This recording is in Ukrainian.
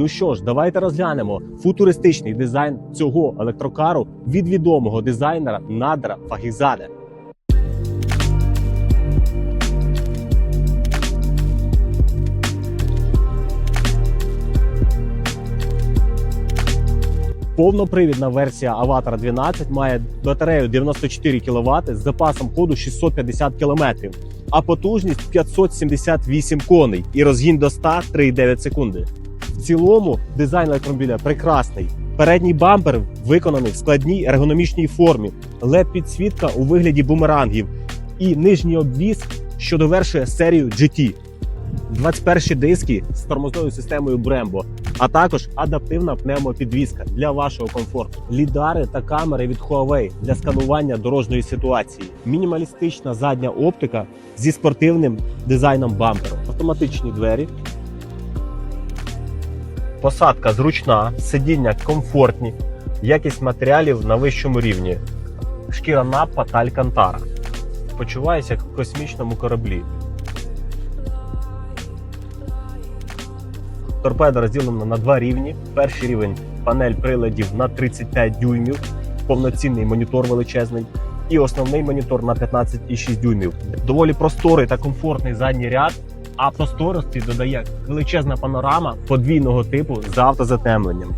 Ну що ж, давайте розглянемо футуристичний дизайн цього електрокару від відомого дизайнера Надра Фагізаде. Повнопривідна версія Аватара 12 має батарею 94 кВт з запасом ходу 650 км, а потужність 578 коней і розгін до 100 3,9 секунди. В цілому дизайн електромобіля прекрасний. Передній бампер виконаний в складній ергономічній формі, led підсвітка у вигляді бумерангів і нижній обвіз, що довершує серію GT. 21 диски з тормозною системою Brembo, а також адаптивна пневмопідвізка для вашого комфорту, лідари та камери від Huawei для сканування дорожньої ситуації, мінімалістична задня оптика зі спортивним дизайном бамперу, автоматичні двері. Посадка зручна, сидіння комфортні, якість матеріалів на вищому рівні. Шкіра напа та алькантара. Почуваюся як в космічному кораблі. Торпеда розділена на два рівні. Перший рівень панель приладів на 35 дюймів, повноцінний монітор величезний, і основний монітор на 15,6 дюймів. Доволі просторий та комфортний задній ряд. А просторості додає величезна панорама подвійного типу з автозатемленням.